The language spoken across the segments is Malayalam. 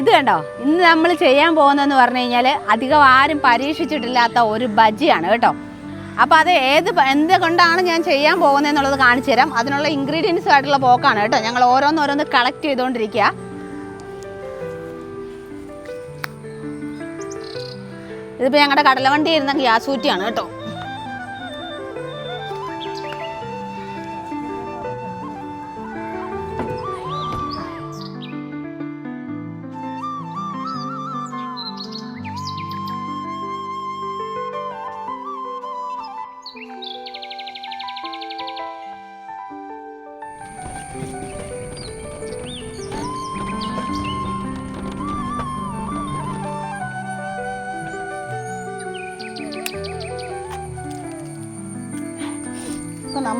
ഇത് കണ്ടോ? ഇന്ന് നമ്മൾ ചെയ്യാൻ പോകുന്നതെന്ന് പറഞ്ഞു കഴിഞ്ഞാൽ അധികം ആരും പരീക്ഷിച്ചിട്ടില്ലാത്ത ഒരു ബജിയാണ് കേട്ടോ. അപ്പോൾ അത് ഏത് എന്ത് കൊണ്ടാണ് ഞാൻ ചെയ്യാൻ പോകുന്നതെന്നുള്ളത് കാണിച്ചു തരാം. അതിനുള്ള ഇൻഗ്രീഡിയൻസ് ആയിട്ടുള്ള പോക്കാണ് കേട്ടോ. ഞങ്ങൾ ഓരോന്നോരോന്ന് കളക്ട് ചെയ്തുകൊണ്ടിരിക്കുക ഇതിപ്പോൾ ഞങ്ങളുടെ കടലവണ്ടി ഇരുന്ന ഗ്യാസ് ഊറ്റിയാണ് കേട്ടോ.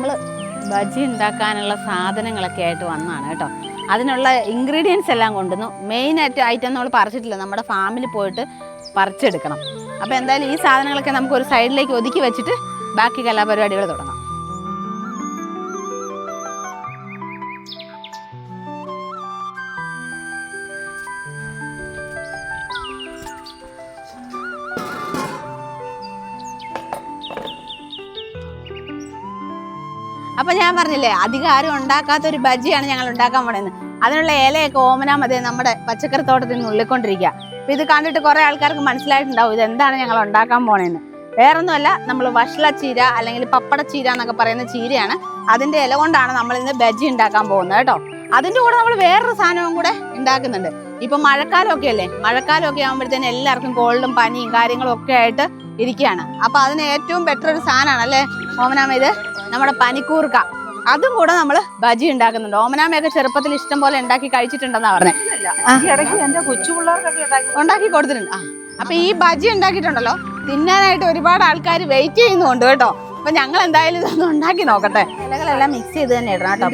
നമ്മൾ ബജി ഉണ്ടാക്കാനുള്ള സാധനങ്ങളൊക്കെ ആയിട്ട് വന്നതാണ് കേട്ടോ. അതിനുള്ള ഇൻഗ്രീഡിയൻസ് എല്ലാം കൊണ്ടുവന്നു. മെയിൻ ആയിട്ട് ഐറ്റം നമ്മൾ പറിച്ചിട്ടില്ല. നമ്മുടെ ഫാമിൽ പോയിട്ട് പറിച്ചെടുക്കണം. അപ്പോൾ എന്തായാലും ഈ സാധനങ്ങളൊക്കെ നമുക്ക് ഒരു സൈഡിലേക്ക് ഒതുക്കി വെച്ചിട്ട് ബാക്കി കലാപരിപാടികൾ തുടങ്ങാം. അപ്പൊ ഞാൻ പറഞ്ഞില്ലേ അധികം ആരും ഉണ്ടാക്കാത്ത ഒരു ബജിയാണ് ഞങ്ങൾ ഉണ്ടാക്കാൻ പോണേന്ന്. അതിനുള്ള ഇലയൊക്കെ ഓമന മതി നമ്മുടെ പച്ചക്കറി തോട്ടത്തിൽ നിന്ന് ഉള്ളിക്കൊണ്ടിരിക്കുക. അപ്പൊ ഇത് കണ്ടിട്ട് കുറെ ആൾക്കാർക്ക് മനസ്സിലായിട്ടുണ്ടാവും ഇത് എന്താണ് ഞങ്ങൾ ഉണ്ടാക്കാൻ പോണേന്ന്. വേറൊന്നുമല്ല നമ്മൾ വഷള ചീര അല്ലെങ്കിൽ പപ്പട ചീര എന്നൊക്കെ പറയുന്ന ചീരയാണ്. അതിന്റെ ഇല കൊണ്ടാണ് നമ്മൾ ഇന്ന് ബജി ഉണ്ടാക്കാൻ പോകുന്നത് കേട്ടോ. അതിന്റെ കൂടെ നമ്മൾ വേറൊരു സാധനവും കൂടെ ഉണ്ടാക്കുന്നുണ്ട്. ഇപ്പൊ മഴക്കാലമൊക്കെ അല്ലേ? മഴക്കാലമൊക്കെ ആകുമ്പോഴത്തേന് എല്ലാവർക്കും കോൾഡും പനിയും കാര്യങ്ങളും ഒക്കെ ആയിട്ട് ഇരിക്കുകയാണ്. അപ്പൊ അതിന് ഏറ്റവും ബെറ്റർ ഒരു സാധനമാണ് അല്ലേ ഓമനാമ ഇത്? നമ്മുടെ പനിക്കൂർക്ക. അതും കൂടെ നമ്മൾ ബജി ഉണ്ടാക്കുന്നുണ്ട്. ഓമനാമയൊക്കെ ചെറുപ്പത്തിൽ ഇഷ്ടം പോലെ ഉണ്ടാക്കി കഴിച്ചിട്ടുണ്ടെന്നാ പറഞ്ഞത് ഉണ്ടാക്കി കൊടുത്തിട്ടുണ്ട്. അപ്പൊ ഈ ബജി ഉണ്ടാക്കിയിട്ടുണ്ടല്ലോ. തിന്നാനായിട്ട് ഒരുപാട് ആൾക്കാർ വെയിറ്റ് ചെയ്യുന്നുണ്ട് കേട്ടോ. അപ്പൊ ഞങ്ങൾ എന്തായാലും ഇതൊന്ന് ഉണ്ടാക്കി നോക്കട്ടെ. ഇലകളെല്ലാം മിക്സ് ചെയ്ത് തന്നെ ഇടണം കേട്ടോ.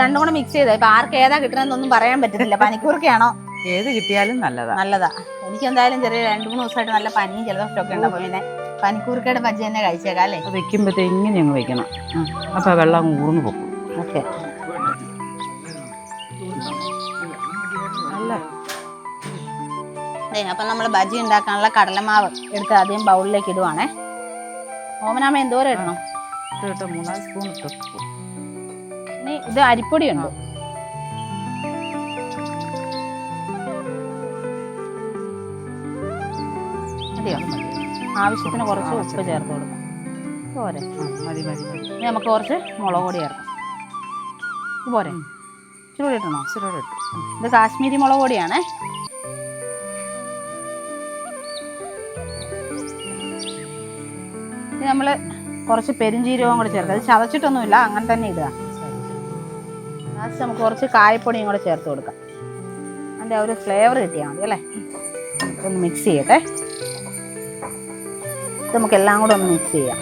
രണ്ടും കൂടെ മിക്സ് ചെയ്ത? ഇപ്പൊ ആർക്ക് ഏതാ കിട്ടണമെന്നൊന്നും പറയാൻ പറ്റത്തില്ല. പനിക്കൂർക്കയാണോ? ഏത് കിട്ടിയാലും നല്ലതാ. നല്ലതാ. എനിക്ക് എന്തായാലും ചെറിയ രണ്ടു മൂന്ന് ദിവസമായിട്ട് നല്ല പനിയും ജലദോഷമൊക്കെ ഉണ്ട് അപ്പൊ പിന്നെ പനിക്കൂർക്കയുടെ ബജ്ജി തന്നെ കഴിച്ചേക്കാം അല്ലേ? അത് വെക്കുമ്പോഴത്തേ ഇങ്ങനെ ഞങ്ങൾ വെക്കണം. അപ്പൊ വെള്ളം അങ്ങ് ഊർന്നു പോകും. ഓക്കെ. നല്ല അപ്പൊ നമ്മൾ ബജി ഉണ്ടാക്കാനുള്ള കടലമാവ് എടുത്ത് ആദ്യം ബൗളിലേക്ക് ഇടുവാണേ. ഓമനാമ എന്തോരം ഇടണം? മൂന്നാൽ സ്പൂൺ ഇട്ടു. ഇനി ഇത് അരിപ്പൊടി ഉണ്ടോ മതിയോ? ആവശ്യത്തിന് കുറച്ച് ഉപ്പ് ചേർത്ത് കൊടുക്കാം. പോരെ. മതി മതി ഇനി നമുക്ക് കുറച്ച് മുളക് പൊടി ചേർക്കാം. പോരെ. ഉം. ഇട്ടണോ ഇച്ചിരി ഇട്ടു ഇത് കാശ്മീരി മുളക് പൊടിയാണേ. ഇത് നമ്മൾ കുറച്ച് പെരുംജീരകവും കൂടെ ചേർക്കുക അത് ചതച്ചിട്ടൊന്നുമില്ല അങ്ങനെ തന്നെ ഇടുക. ലാസ്റ്റ് നമുക്ക് കുറച്ച് കായപ്പൊടിയും കൂടെ ചേർത്ത് കൊടുക്കാം. അതിന്റെ ആ ഒരു ഫ്ലേവർ കിട്ടിയാൽ മതി അല്ലേ? ഒന്ന് മിക്സ് ചെയ്യട്ടെ. ഇത് നമുക്ക് എല്ലാം കൂടെ ഒന്ന് മിക്സ് ചെയ്യാം.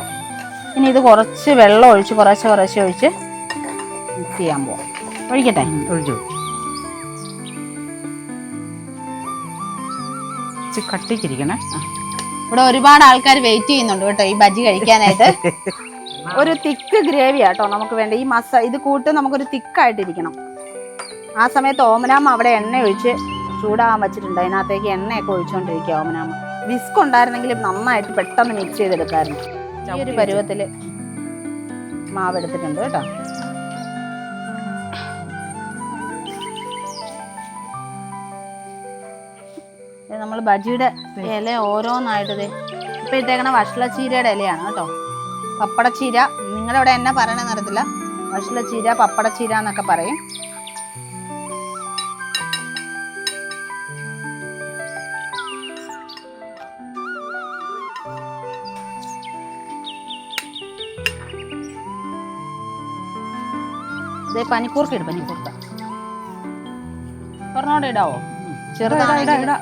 ഇനി ഇത് കുറച്ച് വെള്ളം ഒഴിച്ച് കുറച്ച് കുറച്ച് ഒഴിച്ച് മിക്സ് ചെയ്യാൻ പോവാം. ഒഴിക്കട്ടെ? ഒഴിച്ചു. കട്ടിച്ചിരിക്കണേ. ഇവിടെ ഒരുപാട് ആൾക്കാർ വെയിറ്റ് ചെയ്യുന്നുണ്ട് കേട്ടോ ഈ ബജി കഴിക്കാനായിട്ട്. ഒരു തിക്ക് ഗ്രേവി ആട്ടോ നമുക്ക് വേണ്ട. ഈ മസ ഇത് കൂട്ട് നമുക്കൊരു തിക്കായിട്ടിരിക്കണം ആ സമയത്ത് ഓമനാമ അവിടെ എണ്ണ ഒഴിച്ച് ചൂടാകാൻ വെച്ചിട്ടുണ്ട്. അതിനകത്തേക്ക് എണ്ണയൊക്കെ ഒഴിച്ചുകൊണ്ടിരിക്കുക ഓമനാമ. വിസ്ക് ഉണ്ടായിരുന്നെങ്കിലും നന്നായിട്ട് പെട്ടെന്ന് മിക്സ് ചെയ്തെടുക്കാറുണ്ട് ഈ ഒരു പരുവത്തിൽ മാവ് എടുത്തിട്ടുണ്ട് കേട്ടോ. നമ്മൾ ബജിയുടെ ഇല ഓരോന്നായിട്ട് ഇപ്പം ഇട്ടേക്കണ വഷളച്ചീരയുടെ ഇലയാണ് കേട്ടോ. പപ്പടച്ചീര. നിങ്ങളുടെ എന്നാ പറയണമെന്ന് അറിയത്തില്ല. വഷളച്ചീര പപ്പടച്ചീര എന്നൊക്കെ പറയും. പനിക്കൂർക്ക ഇട് പനിക്കൂർക്ക പറഞ്ഞോടെ ഇടാവോ? ചെറുതായിട്ട്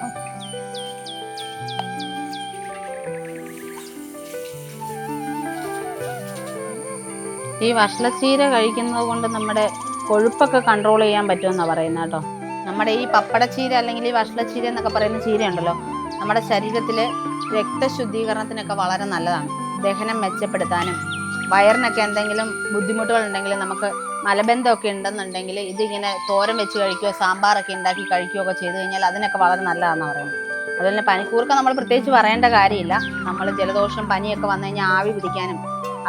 ഈ വഷളച്ചീര കഴിക്കുന്നത് കൊണ്ട് നമ്മുടെ കൊഴുപ്പൊക്കെ കൺട്രോൾ ചെയ്യാൻ പറ്റുമെന്നാണ് പറയുന്നത് കേട്ടോ. നമ്മുടെ ഈ പപ്പടച്ചീര അല്ലെങ്കിൽ ഈ വഷളച്ചീര എന്നൊക്കെ പറയുന്ന ചീര ഉണ്ടല്ലോ നമ്മുടെ ശരീരത്തിലെ രക്തശുദ്ധീകരണത്തിനൊക്കെ വളരെ നല്ലതാണ്. ദഹനം മെച്ചപ്പെടുത്താനും വയറിനൊക്കെ എന്തെങ്കിലും ബുദ്ധിമുട്ടുകൾ ഉണ്ടെങ്കിൽ നമുക്ക് മലബന്ധമൊക്കെ ഉണ്ടെന്നുണ്ടെങ്കിൽ ഇതിങ്ങനെ തോരൻ വെച്ച് കഴിക്കുകയോ സാമ്പാറൊക്കെ ഉണ്ടാക്കി കഴിക്കുകയോ ഒക്കെ ചെയ്തു കഴിഞ്ഞാൽ അതിനൊക്കെ വളരെ നല്ലതാണെന്ന് പറയുന്നത്. അതുപോലെ തന്നെ പനിക്കൂർക്ക നമ്മൾ പ്രത്യേകിച്ച് പറയേണ്ട കാര്യമില്ല. നമ്മൾ ജലദോഷം പനിയൊക്കെ വന്നു കഴിഞ്ഞാൽ ആവി പിടിക്കാനും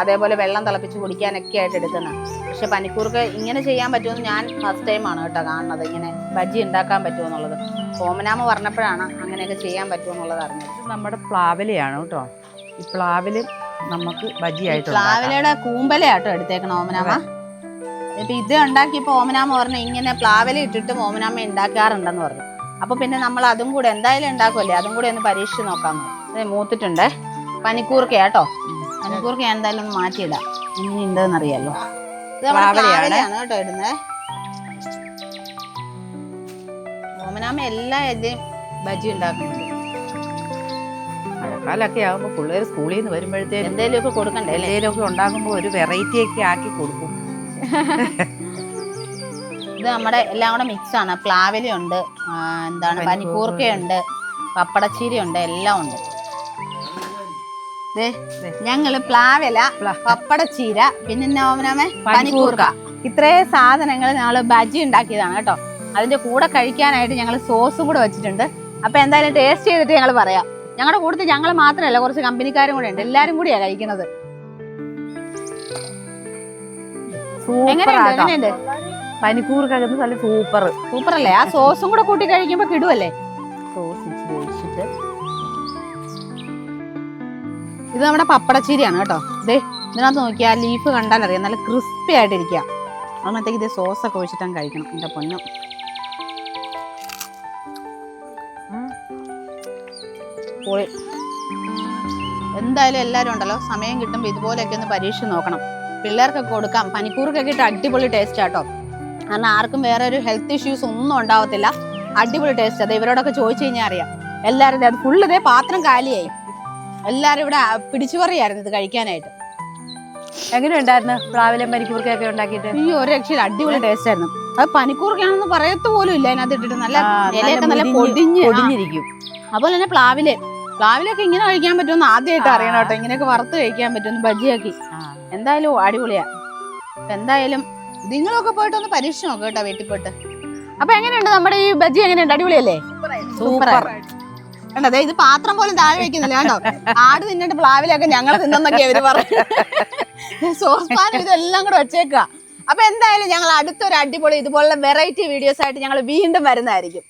അതേപോലെ വെള്ളം തിളപ്പിച്ച് കുടിക്കാനൊക്കെ ആയിട്ട് എടുക്കുന്നത് പക്ഷെ പനിക്കൂർക്ക് ഇങ്ങനെ ചെയ്യാൻ പറ്റുമെന്ന് ഞാൻ ഫസ്റ്റ് ടൈമാണ് കേട്ടോ കാണുന്നത്. ഇങ്ങനെ ബജ്ജി ഉണ്ടാക്കാൻ പറ്റുമെന്നുള്ളത് ഓമനാമ പറഞ്ഞപ്പോഴാണ് അങ്ങനെയൊക്കെ ചെയ്യാൻ പറ്റുമെന്നുള്ളത് അറിഞ്ഞത്. നമ്മുടെ പ്ലാവിലയാണ് കേട്ടോ. ഈ പ്ലാവിൽ നമുക്ക് ബജിയായിട്ട്. പ്ലാവിലയുടെ കൂമ്പലയാട്ടോ എടുത്തേക്കണം ഓമനാമ. ഇപ്പൊ ഇത് ഉണ്ടാക്കിയപ്പോ ഓമനാമ പറഞ്ഞു ഇങ്ങനെ പ്ലാവില ഇട്ടിട്ടും ഓമനാമ ഉണ്ടാക്കാറുണ്ടെന്ന് പറഞ്ഞു. അപ്പൊ പിന്നെ നമ്മൾ അതും കൂടെ എന്തായാലും ഉണ്ടാക്കുമല്ലേ അതും കൂടെ ഒന്ന് പരീക്ഷിച്ച് നോക്കാം. ഇത് മൂത്തിട്ടുണ്ടേ. പനിക്കൂർക്ക കേട്ടോ പനിക്കൂർക്ക എന്തായാലും ഒന്ന് മാറ്റിയിടാം. ഇനി ഉണ്ടെന്ന് അറിയാലോ. പ്ലാവിലയാണ്. കേട്ടോ ഇടുന്നേ. ഓമനാമ എല്ലാ ഇതിലും ബജി ഉണ്ടാക്കുന്നുണ്ട്. മഴക്കാലമൊക്കെ ആകുമ്പോൾ പിള്ളേർ സ്കൂളിൽ നിന്ന് വരുമ്പോഴത്തേ എന്തേലും ഒക്കെ കൊടുക്കണ്ടേ എന്തെങ്കിലുമൊക്കെ ഉണ്ടാകുമ്പോൾ ഒരു വെറൈറ്റി ഒക്കെ ആക്കി കൊടുക്കും. ഇത് നമ്മുടെ എല്ലാം കൂടെ മിക്സാണ് പ്ലാവിലുണ്ട് ആ, എന്താണ് പനിക്കൂർക്കയുണ്ട് പപ്പടച്ചീരയുണ്ട് എല്ലാം ഉണ്ട്. ദേ, പ്ലാവല ഞങ്ങൾ പ്ലാവില പപ്പടച്ചീര പിന്നെ പനിക്കൂർക്ക. ഇത്രേ സാധനങ്ങൾ ഞങ്ങൾ ബജി ഉണ്ടാക്കിയതാണ് കേട്ടോ. അതിന്റെ കൂടെ കഴിക്കാനായിട്ട് ഞങ്ങൾ സോസും കൂടെ വെച്ചിട്ടുണ്ട്. അപ്പൊ എന്തായാലും ടേസ്റ്റ് ചെയ്തിട്ട് ഞങ്ങൾ പറയാം. ഞങ്ങളുടെ കൂട്ടത്തിൽ ഞങ്ങൾ മാത്രമല്ല കുറച്ച് കമ്പനിക്കാരും കൂടെ ഉണ്ട്. എല്ലാരും കൂടിയാ കഴിക്കുന്നത്. എങ്ങനെയുണ്ട്? നല്ല സൂപ്പർ സൂപ്പർ അല്ലേ ആ സോസും കൂടെ കൂട്ടി കഴിക്കുമ്പോ കിടുവല്ലേ? സോസ് ഒഴിച്ചിട്ട്. ഇത് നമ്മുടെ പപ്പടച്ചീരിയാണ് കേട്ടോ. ദേ ഇതിനകത്ത് നോക്കിയാൽ ലീഫ് കണ്ടാൽ അറിയാം നല്ല ക്രിസ്പി ആയിട്ടിരിക്കുക അതിനകത്തേക്ക് ഇത് സോസൊക്കെ ഒഴിച്ചിട്ടാണ് കഴിക്കണം എന്റെ പൊന്നു. പൊളി. എന്തായാലും എല്ലാവരും ഉണ്ടല്ലോ. സമയം കിട്ടുമ്പോൾ ഇതുപോലെയൊക്കെ ഒന്ന് പരീക്ഷിച്ച് നോക്കണം. പിള്ളേർക്കൊക്കെ കൊടുക്കാം. പനിക്കൂർക്കൊക്കെ ഇട്ട് അടിപൊളി ടേസ്റ്റ് ആട്ടോ. കാരണം ആർക്കും വേറെ ഒരു ഹെൽത്ത് ഇഷ്യൂസ് ഒന്നും ഉണ്ടാവത്തില്ല. അടിപൊളി ടേസ്റ്റ് അത് ഇവരോടൊക്കെ ചോദിച്ചു കഴിഞ്ഞാൽ അറിയാം. എല്ലാവരും ദേ അത് ഫുള്ള് ഇതേ പാത്രം കാലിയായി. എല്ലാവരും ഇവിടെ പിടിച്ചു പറയായിരുന്നു ഇത് കഴിക്കാനായിട്ട്. എങ്ങനെയുണ്ടായിരുന്നു? പ്ലാവിലും പനിക്കൂർക്കയൊക്കെ ഉണ്ടാക്കിയിട്ട്? ഈ ഒരു രക്ഷയിൽ അടിപൊളി ടേസ്റ്റ് ആയിരുന്നു. അത് പനിക്കൂർക്കാണെന്ന് പറയത്ത് പോലും ഇല്ല അതിനകത്ത് ഇട്ടിട്ട്. നല്ല ഇലയൊക്കെ നല്ല പൊടിഞ്ഞ്. പൊടിഞ്ഞിരിക്കും. അതുപോലെ തന്നെ പ്ലാവിൽ. പ്ലാവിലൊക്കെ ഇങ്ങനെ കഴിക്കാൻ പറ്റുമെന്ന് ആദ്യമായിട്ട് അറിയണം കേട്ടോ. ഇങ്ങനെയൊക്കെ വറുത്ത് കഴിക്കാൻ പറ്റുമെന്ന് ബജിയാക്കി എന്തായാലും അടിപൊളിയാ. എന്തായാലും നിങ്ങളൊക്കെ പോയിട്ട് ഒന്ന് പരീക്ഷ നോക്കാം കേട്ടോ വീട്ടിൽ പോയിട്ട്. അപ്പൊ എങ്ങനെയുണ്ട്? നമ്മുടെ ഈ ബജി എങ്ങനെയുണ്ട്? അടിപൊളിയല്ലേ? സൂപ്പർ കണ്ടോ ദേ ഇത് പാത്രം പോലും താഴെ വെക്കുന്നില്ല കേട്ടോ ആട് തിന്നിട്ട് പ്ലാവിലൊക്കെ ഞങ്ങൾ തിന്നൊക്കെ അവർ പറഞ്ഞു സോസ് പാനും ഇതെല്ലാം കൂടെ വെച്ചേക്കുക അപ്പൊ എന്തായാലും ഞങ്ങൾ അടുത്തൊരു അടിപൊളി ഇതുപോലുള്ള വെറൈറ്റി വീഡിയോസ് ആയിട്ട് ഞങ്ങൾ വീണ്ടും വരുന്നതായിരിക്കും.